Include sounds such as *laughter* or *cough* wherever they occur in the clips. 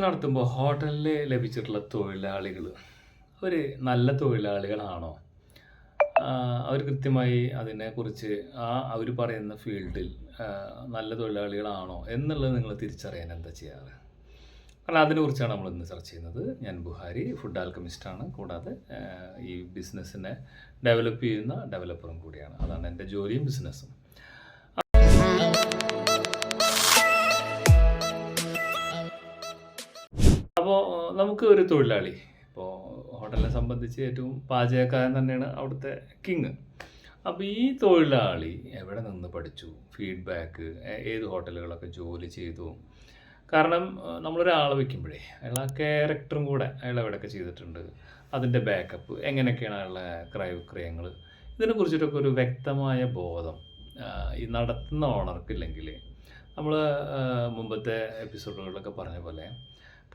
നടത്തുമ്പോൾ ഹോട്ടലിൽ ലഭിച്ചിട്ടുള്ള തൊഴിലാളികൾ അവർ നല്ല തൊഴിലാളികളാണോ? അവർ കൃത്യമായി അതിനെക്കുറിച്ച് ആ അവർ പറയുന്ന ഫീൽഡിൽ നല്ല തൊഴിലാളികളാണോ എന്നുള്ളത് നിങ്ങൾ തിരിച്ചറിയാൻ എന്താ ചെയ്യാറ്? കാരണം അതിനെക്കുറിച്ചാണ് നമ്മൾ ഇന്ന് ചർച്ച ചെയ്യുന്നത്. ഞാൻ ബുഹാരി ഫുഡ് ആൽക്കമിസ്റ്റാണ്. കൂടാതെ ഈ ബിസിനസ്സിനെ ഡെവലപ്പ് ചെയ്യുന്ന ഡെവലപ്പറും കൂടിയാണ്. അതാണ് എന്റെ ജോലിയും ബിസിനസ്സും. അപ്പോൾ നമുക്ക് ഒരു തൊഴിലാളി. ഇപ്പോൾ ഹോട്ടലിനെ സംബന്ധിച്ച് ഏറ്റവും പാചകക്കാരൻ തന്നെയാണ് അവിടുത്തെ കിങ്. അപ്പോൾ ഈ തൊഴിലാളി എവിടെ നിന്ന് പഠിച്ചു? ഫീഡ്ബാക്ക് ഏത് ഹോട്ടലുകളൊക്കെ ജോലി ചെയ്തു? കാരണം നമ്മളൊരാൾ വയ്ക്കുമ്പോഴേ അയാൾ ആ ക്യാരക്ടറും കൂടെ അയാൾ എവിടെയൊക്കെ ചെയ്തിട്ടുണ്ട്? അതിന്റെ ബാക്കപ്പ് എങ്ങനെയൊക്കെയാണ് അയാളുടെ ക്രയവിക്രയങ്ങൾ ഇതിനെ കുറിച്ചിട്ടൊക്കെ ഒരു വ്യക്തമായ ബോധം ഈ നടത്തുന്ന ഓണർക്കില്ലെങ്കിൽ നമ്മൾ മുമ്പത്തെ എപ്പിസോഡുകളിലൊക്കെ പറഞ്ഞ പോലെ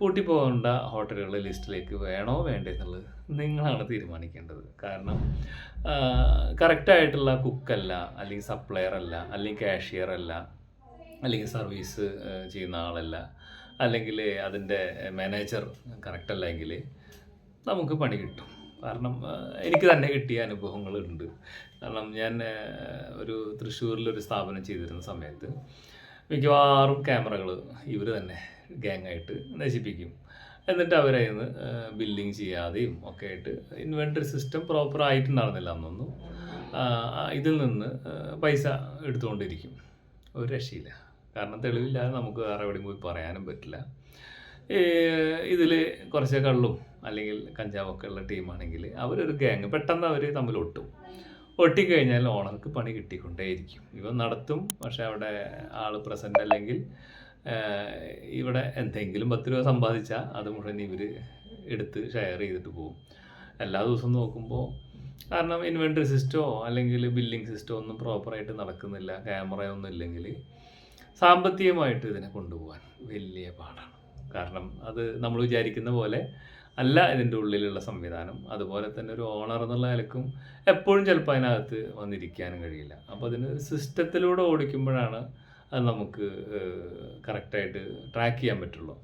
പൂട്ടിപ്പോകേണ്ട ഹോട്ടലുകളുടെ ലിസ്റ്റിലേക്ക് വേണോ വേണ്ടേ എന്നുള്ളത് നിങ്ങളാണ് തീരുമാനിക്കേണ്ടത്. കാരണം കറക്റ്റായിട്ടുള്ള കുക്കല്ല അല്ലെങ്കിൽ സപ്ലയർ അല്ല അല്ലെങ്കിൽ കാഷ്യർ അല്ല അല്ലെങ്കിൽ സർവീസ് ചെയ്യുന്ന ആളല്ല അല്ലെങ്കിൽ അതിന്റെ മാനേജർ കറക്റ്റ് നമുക്ക് പണി കിട്ടും. കാരണം എനിക്ക് തന്നെ കിട്ടിയ അനുഭവങ്ങളുണ്ട്. കാരണം ഞാൻ ഒരു തൃശ്ശൂരിലൊരു സ്ഥാപനം ചെയ്തിരുന്ന സമയത്ത് മിക്കവാറും ക്യാമറകൾ ഇവർ തന്നെ ഗ്യാങ്ങായിട്ട് നശിപ്പിക്കും. എന്നിട്ട് അവരതിന്ന് ബില്ലിങ് ചെയ്യാതെയും ഒക്കെ ആയിട്ട് ഇൻവെന്ററി സിസ്റ്റം പ്രോപ്പർ ആയിട്ടുണ്ടായിരുന്നില്ല അന്നൊന്നും ഇതിൽ നിന്ന് പൈസ എടുത്തുകൊണ്ടിരിക്കും. ഒരു രക്ഷയില്ല. കാരണം തെളിവില്ലാതെ നമുക്ക് വേറെ എവിടെയും പോയി പറയാനും പറ്റില്ല. ഇതിൽ കുറച്ച് കള്ളും അല്ലെങ്കിൽ കഞ്ചാവൊക്കെ ഉള്ള ടീമാണെങ്കിൽ അവരൊരു ഗ്യാങ് പെട്ടെന്ന് അവർ തമ്മിൽ ഒട്ടും. ഒട്ടിക്കഴിഞ്ഞാൽ ഓണർക്ക് പണി കിട്ടിക്കൊണ്ടേയിരിക്കും. ഇവ നടത്തും പക്ഷെ അവിടെ ആൾ പ്രസന്റ് അല്ലെങ്കിൽ ഇവിടെ എന്തെങ്കിലും പത്ത് രൂപ സമ്പാദിച്ചാൽ അത് മുഴുവൻ ഇവർ എടുത്ത് ഷെയർ ചെയ്തിട്ട് പോകും. എല്ലാ ദിവസവും നോക്കുമ്പോൾ കാരണം ഇൻവെന്ററി സിസ്റ്റമോ അല്ലെങ്കിൽ ബില്ലിംഗ് സിസ്റ്റോ ഒന്നും പ്രോപ്പറായിട്ട് നടക്കുന്നില്ല. ക്യാമറയൊന്നും ഇല്ലെങ്കിൽ സാമ്പത്തികമായിട്ട് ഇതിനെ കൊണ്ടുപോകാൻ വലിയ പാടാണ്. കാരണം അത് നമ്മൾ വിചാരിക്കുന്ന പോലെ അല്ല ഇതിന്റെ ഉള്ളിലുള്ള സംവിധാനം. അതുപോലെ തന്നെ ഒരു ഓണർ എന്നുള്ള നിലക്കും എപ്പോഴും ചിലപ്പോൾ അതിനകത്ത് വന്നിരിക്കാനും കഴിയില്ല. അപ്പോൾ അതിന് സിസ്റ്റത്തിലൂടെ ഓടിക്കുമ്പോഴാണ് അത് നമുക്ക് കറക്റ്റായിട്ട് ട്രാക്ക് ചെയ്യാൻ പറ്റുള്ളൂ.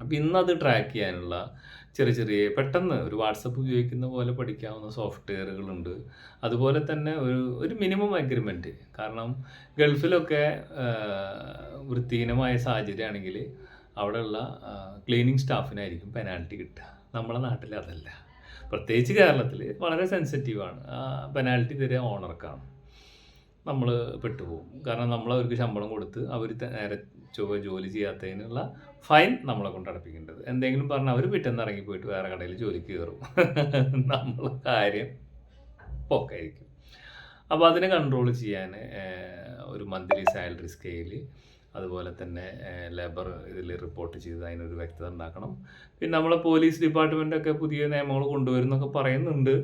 അപ്പോൾ ഇന്നത് ട്രാക്ക് ചെയ്യാനുള്ള ചെറിയ ചെറിയ പെട്ടെന്ന് ഒരു വാട്സപ്പ് ഉപയോഗിക്കുന്ന പോലെ പഠിക്കാവുന്ന സോഫ്റ്റ്വെയറുകളുണ്ട്. അതുപോലെ തന്നെ ഒരു ഒരു മിനിമം അഗ്രിമെന്റ് കാരണം ഗൾഫിലൊക്കെ വൃത്തിഹീനമായ സാഹചര്യമാണെങ്കിൽ അവിടെയുള്ള ക്ലീനിങ് സ്റ്റാഫിനായിരിക്കും പെനാൽറ്റി കിട്ടുക. നമ്മളെ നാട്ടിൽ അതല്ല പ്രത്യേകിച്ച് കേരളത്തിൽ വളരെ സെൻസിറ്റീവാണ് പെനാൽറ്റി തരിക ഓണർക്കാണ് നമ്മൾ പെട്ടുപോകും. കാരണം നമ്മൾ അവർക്ക് ശമ്പളം കൊടുത്ത് അവർ നേരെ ചൊവ്വ ജോലി ചെയ്യാത്തതിനുള്ള ഫൈൻ നമ്മളെ കൊണ്ട് അടപ്പിക്കേണ്ടത്. എന്തെങ്കിലും പറഞ്ഞാൽ അവർ പിറ്റേന്ന് ഇറങ്ങി പോയിട്ട് വേറെ കടയിൽ ജോലിക്ക് കയറും. *laughs* നമ്മൾ കാര്യം പോക്കായിരിക്കും. അപ്പോൾ അതിനെ കൺട്രോൾ ചെയ്യാൻ ഒരു മന്ത്ലി സാലറി സ്കെയിൽ അതുപോലെ തന്നെ ലേബർ ഇതിൽ റിപ്പോർട്ട് ചെയ്ത് അതിനൊരു വ്യക്തത ഉണ്ടാക്കണം. പിന്നെ നമ്മളെ പോലീസ് ഡിപ്പാർട്ട്മെന്റൊക്കെ പുതിയ നിയമങ്ങൾ കൊണ്ടുവരുന്നൊക്കെ പറയുന്നുണ്ട്.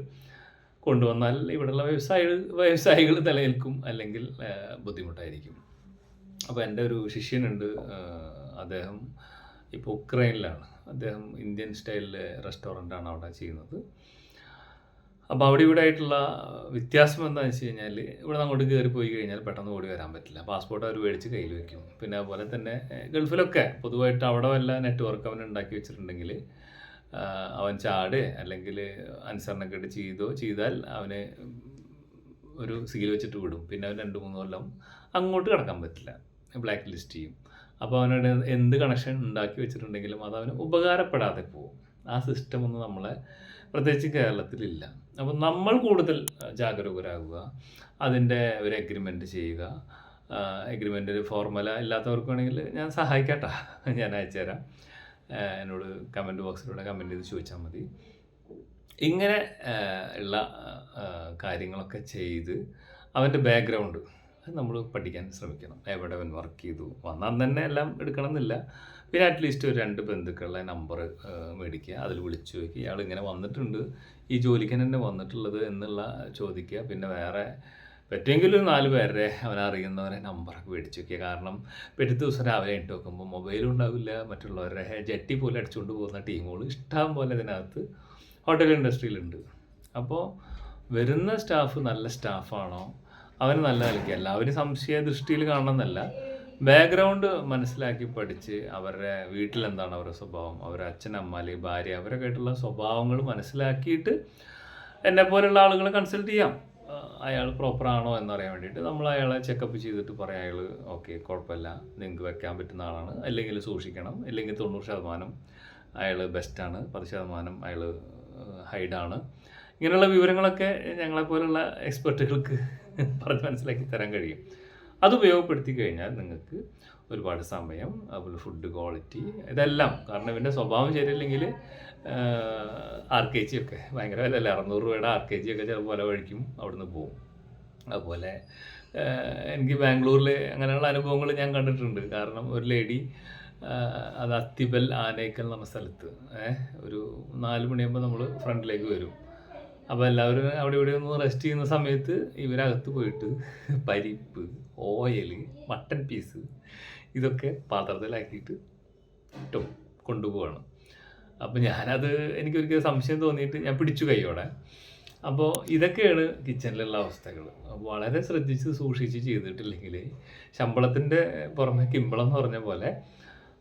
കൊണ്ടുവന്നാൽ ഇവിടെയുള്ള വ്യവസായ വ്യവസായികൾ നിലനിൽക്കും അല്ലെങ്കിൽ ബുദ്ധിമുട്ടായിരിക്കും. അപ്പോൾ എന്റെ ഒരു ശിഷ്യനുണ്ട് അദ്ദേഹം ഇപ്പോൾ ഉക്രൈനിലാണ്. അദ്ദേഹം ഇന്ത്യൻ സ്റ്റൈലിലെ റെസ്റ്റോറന്റാണ് അവിടെ ചെയ്യുന്നത്. അപ്പോൾ അവിടെ ഇവിടെ ആയിട്ടുള്ള വ്യത്യാസം എന്താണെന്ന് വെച്ച് കഴിഞ്ഞാൽ ഇവിടെ അങ്ങോട്ട് കയറി പോയി കഴിഞ്ഞാൽ പെട്ടെന്ന് ഓടി വരാൻ പറ്റില്ല. പാസ്പോർട്ട് അവർ മേടിച്ച് കയ്യിൽ വെക്കും പിന്നെ അതുപോലെ തന്നെ ഗൾഫിലൊക്കെ പൊതുവായിട്ട് അവിടെ വല്ല നെറ്റ്വർക്ക് അവൻ ഉണ്ടാക്കി വെച്ചിട്ടുണ്ടെങ്കിൽ അവൻ ചാട് അല്ലെങ്കിൽ അനുസരണക്കേട് ചെയ്തോ ചെയ്താൽ അവന് ഒരു സീൽ വെച്ചിട്ട് വിടും. പിന്നെ അവൻ രണ്ട് മൂന്ന് കൊല്ലം അങ്ങോട്ട് കിടക്കാൻ പറ്റില്ല. ബ്ലാക്ക് ലിസ്റ്റ് ചെയ്യും. അപ്പോൾ അവനോട് എന്ത് കണക്ഷൻ ഉണ്ടാക്കി വെച്ചിട്ടുണ്ടെങ്കിലും അത് അവന് ഉപകാരപ്പെടാതെ പോകും. ആ സിസ്റ്റം ഒന്നും നമ്മളെ പ്രത്യേകിച്ച് കേരളത്തിലില്ല. അപ്പോൾ നമ്മൾ കൂടുതൽ ജാഗരൂകരാകുക അതിന്റെ ഒരു എഗ്രിമെന്റ് ചെയ്യുക. എഗ്രിമെന്റ് ഫോർമുല ഇല്ലാത്തവർക്കാണെങ്കിൽ ഞാൻ സഹായിക്കട്ടെ. ഞാൻ അയച്ചുതരാം. എന്നോട് കമന്റ് ബോക്സിലൂടെ കമന്റ് ചെയ്ത് ചോദിച്ചാൽ മതി. ഇങ്ങനെ ഉള്ള കാര്യങ്ങളൊക്കെ ചെയ്ത് അവന്റെ ബാക്ക്ഗ്രൗണ്ട് നമ്മൾ പഠിക്കാൻ ശ്രമിക്കണം. എവിടെ അവൻ വർക്ക് ചെയ്തു. വന്നാൽ തന്നെ എല്ലാം എടുക്കണം എന്നില്ല പിന്നെ അറ്റ്ലീസ്റ്റ് ഒരു രണ്ട് ബന്ധുക്കളുടെ നമ്പർ മേടിക്കുക. അതിൽ വിളിച്ചു നോക്കി. ഇയാൾ ഇങ്ങനെ വന്നിട്ടുണ്ട്. ഈ ജോലിക്ക് തന്നെ വന്നിട്ടുള്ളത് എന്നുള്ള ചോദിക്കുക. പിന്നെ വേറെ പറ്റുമെങ്കിൽ നാല് പേരുടെ അവനറിയുന്നവരെ നമ്പറൊക്കെ മേടിച്ച് വെക്കുക കാരണം പിറ്റേ ദിവസം രാവിലെ എണീറ്റ് നോക്കുമ്പോൾ മൊബൈലും ഉണ്ടാവില്ല. മറ്റുള്ളവരുടെ ജെട്ടി പോലെ അടിച്ചുകൊണ്ട് പോകുന്ന ടീമുകൾ ഇഷ്ടം പോലെ ഇതിനകത്ത് ഹോട്ടൽ ഇൻഡസ്ട്രിയിലുണ്ട് അപ്പോൾ വരുന്ന സ്റ്റാഫ് നല്ല സ്റ്റാഫാണോ അവന് നല്ല നിലയ്ക്ക് എല്ലാവരും സംശയ ദൃഷ്ടിയിൽ കാണണമെന്നല്ല ബാക്ക്ഗ്രൗണ്ട് മനസ്സിലാക്കി പഠിച്ച് അവരുടെ വീട്ടിലെന്താണ് അവരുടെ സ്വഭാവം? അവരുടെ അച്ഛൻ അമ്മ അല്ലെങ്കിൽ ഭാര്യ അവരൊക്കെ ആയിട്ടുള്ള സ്വഭാവങ്ങൾ മനസ്സിലാക്കിയിട്ട് എന്നെ പോലെയുള്ള ആളുകളെ കൺസൾട്ട് ചെയ്യാം. അയാൾ പ്രോപ്പറാണോ എന്നറിയാൻ വേണ്ടിയിട്ട് നമ്മൾ അയാളെ ചെക്കപ്പ് ചെയ്തിട്ട് പറയാം അയാൾ ഓക്കെ കുഴപ്പമില്ല. നിങ്ങൾക്ക് വെക്കാൻ പറ്റുന്ന ആളാണ്. അല്ലെങ്കിൽ സൂക്ഷിക്കണം. അല്ലെങ്കിൽ തൊണ്ണൂറ് ശതമാനം അയാൾ ബെസ്റ്റാണ് പത്ത് ശതമാനം അയാൾ ഹൈഡാണ് ഇങ്ങനെയുള്ള വിവരങ്ങളൊക്കെ ഞങ്ങളെപ്പോലുള്ള എക്സ്പെർട്ടുകൾക്ക് *laughs* പറഞ്ഞ് മനസ്സിലാക്കി തരാൻ കഴിയും. അത് ഉപയോഗപ്പെടുത്തി കഴിഞ്ഞാൽ നിങ്ങൾക്ക് ഒരുപാട് സമയം അതുപോലെ ഫുഡ് ക്വാളിറ്റി ഇതെല്ലാം. കാരണം ഇവന്റെ സ്വഭാവം ശരിയല്ലെങ്കിൽ ആർ കെ ജി ഒക്കെ ഭയങ്കര വില അല്ലേ അറുന്നൂറ് രൂപയുടെ ആർ കെ ജി ഒക്കെ ചിലപ്പോൾ പല വഴിക്കും അവിടുന്ന് പോകും അതുപോലെ എനിക്ക് ബാംഗ്ലൂരിൽ അങ്ങനെയുള്ള അനുഭവങ്ങൾ ഞാൻ കണ്ടിട്ടുണ്ട്. കാരണം ഒരു ലേഡി അത് അത്തിബൽ ആനേക്കൽ എന്ന സ്ഥലത്ത് ഒരു നാല് മണിയാകുമ്പോൾ നമ്മൾ ഫ്രണ്ടിലേക്ക് വരും. അപ്പോൾ എല്ലാവരും അവിടെ ഇവിടെ ഒന്ന് റെസ്റ്റ് ചെയ്യുന്ന സമയത്ത് ഇവരകത്ത് പോയിട്ട് പരിപ്പ് ഓയിൽ മട്ടൻ പീസ് ഇതൊക്കെ പാത്രത്തിലാക്കിയിട്ട് ഇട്ടും കൊണ്ടുപോവാണ്. അപ്പോൾ ഞാനത് എനിക്കൊരിക്കൽ സംശയം തോന്നിയിട്ട് ഞാൻ പിടിച്ചു കൈയോടെ. അപ്പോൾ ഇതൊക്കെയാണ് കിച്ചണിലുള്ള അവസ്ഥകൾ. വളരെ ശ്രദ്ധിച്ച് സൂക്ഷിച്ച് ചെയ്തിട്ടില്ലെങ്കിൽ ശമ്പളത്തിന്റെ പുറമെ കിമ്പളം എന്ന് പറഞ്ഞ പോലെ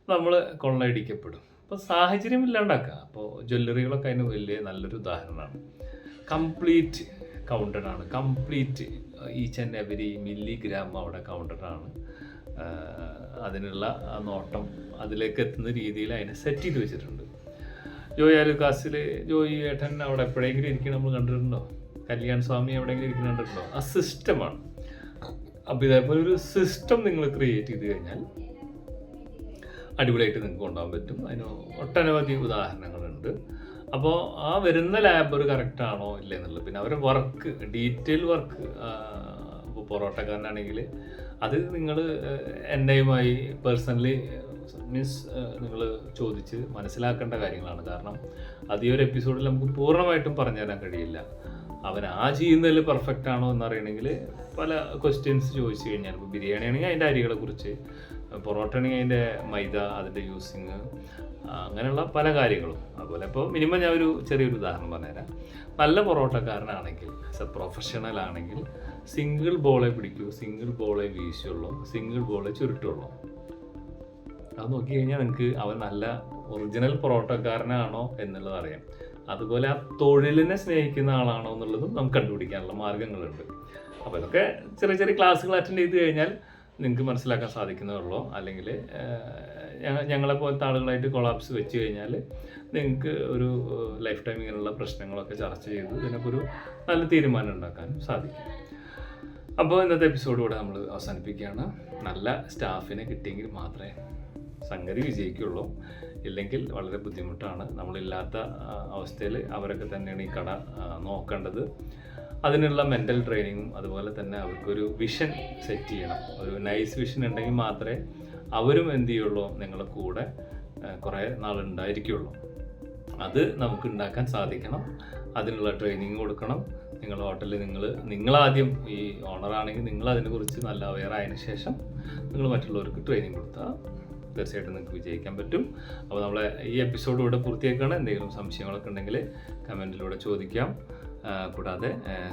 നമ്മൾ കൊള്ളയടിക്കപ്പെടും. അപ്പോൾ സാഹചര്യം ഇല്ലാണ്ടാക്കുക അപ്പോൾ ജ്വല്ലറികളൊക്കെ അതിന് വലിയ നല്ലൊരു ഉദാഹരണമാണ്. Complete കൗണ്ടഡാണ് complete each and every milligram അവിടെ കൗണ്ടഡ് ആണ്. ആഹ് അതിനുള്ള നോട്ടം അതിലേക്ക് എത്തുന്ന രീതിയിൽ അതിനെ സെറ്റ് ചെയ്ത് വെച്ചിട്ടുണ്ട്. ജോയി ആലുക്കാസിൽ ജോയി ഏട്ടൻ അവിടെ എപ്പോഴെങ്കിലും ഇരിക്കണം നമ്മൾ കണ്ടിട്ടുണ്ടോ? കല്യാൺ സ്വാമി എവിടെയെങ്കിലും ഇരിക്കുന്ന കണ്ടിട്ടുണ്ടോ? ആ സിസ്റ്റമാണ് അപ്പോൾ ഇതേപോലെ ഒരു സിസ്റ്റം നിങ്ങൾ ക്രിയേറ്റ് ചെയ്ത് കഴിഞ്ഞാൽ അടിപൊളിയായിട്ട് നിങ്ങൾക്ക് കൊണ്ടുപോകാൻ പറ്റും. അതിന് ഒട്ടനവധി ഉദാഹരണങ്ങളുണ്ട്. അപ്പോൾ ആ വരുന്ന ലാബർ കറക്റ്റ് ആണോ ഇല്ല എന്നുള്ളത്. പിന്നെ അവരുടെ വർക്ക് ഡീറ്റെയിൽ വർക്ക് ഇപ്പോൾ പൊറോട്ടക്കാരനാണെങ്കിൽ അത് നിങ്ങൾ എന്നെയുമായി പേഴ്സണലി മീൻസ് നിങ്ങൾ ചോദിച്ച് മനസ്സിലാക്കേണ്ട കാര്യങ്ങളാണ്. കാരണം അത് ഈ ഒരു എപ്പിസോഡിൽ നമുക്ക് പൂർണമായിട്ടും പറഞ്ഞു തരാൻ കഴിയില്ല. അവൻ ആ ചെയ്യുന്നതിൽ പെർഫെക്റ്റ് ആണോ എന്നറിയണമെങ്കിൽ പല ക്വസ്റ്റ്യൻസ് ചോദിച്ചു കഴിഞ്ഞാൽ ഇപ്പോൾ ബിരിയാണി ആണെങ്കിൽ അതിന്റെ അരികളെ കുറിച്ച് പൊറോട്ട ആണെങ്കിൽ അതിന്റെ മൈദ അതിന്റെ യൂസിങ് അങ്ങനെയുള്ള പല കാര്യങ്ങളും. അതുപോലെ ഇപ്പോൾ മിനിമം ഞാൻ ഒരു ചെറിയൊരു ഉദാഹരണം പറഞ്ഞുതരാം. നല്ല പൊറോട്ടക്കാരനാണെങ്കിൽ പ്രൊഫഷണൽ ആണെങ്കിൽ സിംഗിൾ ബോളെ പിടിക്കൂ സിംഗിൾ ബോളെ വീശുള്ളൂ സിംഗിൾ ബോളെ ചുരുട്ടുള്ളൂ. അത് നോക്കി കഴിഞ്ഞാൽ നിങ്ങൾക്ക് അവൻ നല്ല ഒറിജിനൽ പൊറോട്ടക്കാരനാണോ എന്നുള്ളത് അറിയാം. അതുപോലെ ആ തൊഴിലിനെ സ്നേഹിക്കുന്ന ആളാണോ എന്നുള്ളതും നമുക്ക് കണ്ടുപിടിക്കാനുള്ള മാർഗങ്ങളുണ്ട് അപ്പോൾ ഇതൊക്കെ ചെറിയ ചെറിയ ക്ലാസ്സുകൾ അറ്റൻഡ് ചെയ്ത് കഴിഞ്ഞാൽ നിങ്ങൾക്ക് മനസ്സിലാക്കാൻ സാധിക്കുന്നതുള്ളൂ അല്ലെങ്കിൽ ഞങ്ങളെ പോലത്തെ ആളുകളായിട്ട് കൊളാപ്സ് വെച്ച് കഴിഞ്ഞാൽ നിങ്ങൾക്ക് ഒരു ലൈഫ് ടൈം ഇങ്ങനെയുള്ള പ്രശ്നങ്ങളൊക്കെ ചർച്ച ചെയ്ത് ഇതിനൊക്കെ ഒരു നല്ല തീരുമാനം ഉണ്ടാക്കാനും സാധിക്കും. അപ്പോൾ ഇന്നത്തെ എപ്പിസോഡ് കൂടെ നമ്മൾ അവസാനിപ്പിക്കുകയാണ്. നല്ല സ്റ്റാഫിനെ കിട്ടിയെങ്കിൽ മാത്രമേ സംഗതി വിജയിക്കുള്ളൂ ഇല്ലെങ്കിൽ വളരെ ബുദ്ധിമുട്ടാണ്. നമ്മളില്ലാത്ത അവസ്ഥയിൽ അവരൊക്കെ തന്നെയാണ് ഈ കട നോക്കേണ്ടത്. അതിനുള്ള മെന്റൽ ട്രെയിനിങ്ങും അതുപോലെ തന്നെ അവർക്കൊരു വിഷൻ സെറ്റ് ചെയ്യണം. ഒരു നൈസ് വിഷൻ ഉണ്ടെങ്കിൽ മാത്രമേ അവരും എന്ത് ചെയ്യുള്ളൂ നിങ്ങളുടെ കൂടെ കുറേ നാളുണ്ടായിരിക്കുള്ളൂ. അത് നമുക്ക് ഉണ്ടാക്കാൻ സാധിക്കണം. അതിനുള്ള ട്രെയിനിങ് കൊടുക്കണം. നിങ്ങൾ ഹോട്ടലിൽ നിങ്ങൾ നിങ്ങളാദ്യം ഈ ഓണറാണെങ്കിൽ നിങ്ങൾ അതിനെക്കുറിച്ച് നല്ല അവെയർ ആയതിനു ശേഷം നിങ്ങൾ മറ്റുള്ളവർക്ക് ട്രെയിനിങ് കൊടുത്താൽ തീർച്ചയായിട്ടും നിങ്ങൾക്ക് വിജയിക്കാൻ പറ്റും. അപ്പോൾ നമ്മളെ ഈ എപ്പിസോഡ് ഇവിടെ പൂർത്തിയാക്കുകയാണ്. എന്തെങ്കിലും സംശയങ്ങളൊക്കെ ഉണ്ടെങ്കിൽ കമന്റിലൂടെ ചോദിക്കാം. കൂടാതെ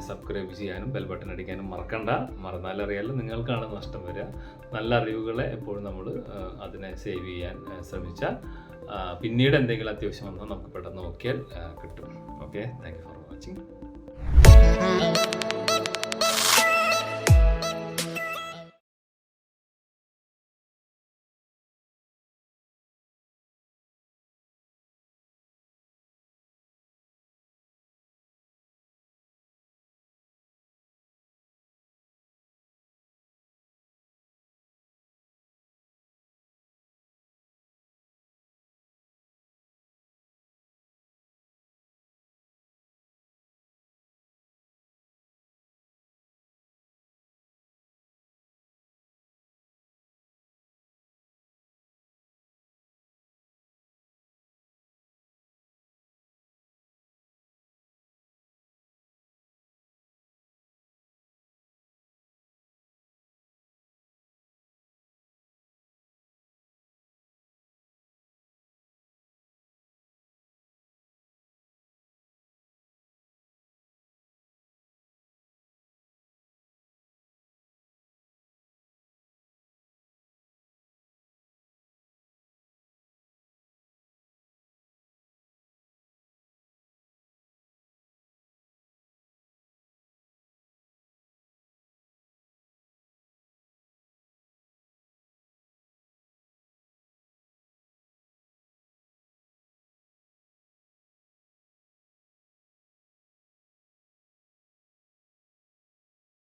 സബ്സ്ക്രൈബ് ചെയ്യാനും ബെൽ ബട്ടൺ അടിക്കാനും മറക്കണ്ട. മറന്നാലറിയാലും നിങ്ങൾക്കാണ് നഷ്ടം വരിക. നല്ല അറിവുകളെ എപ്പോഴും നമ്മൾ അതിനെ സേവ് ചെയ്യാൻ ശ്രമിച്ചാൽ പിന്നീട് എന്തെങ്കിലും അത്യാവശ്യം വന്നാൽ നമുക്ക് പെട്ടെന്ന് നോക്കിയാൽ കിട്ടും. Okay thank you for watching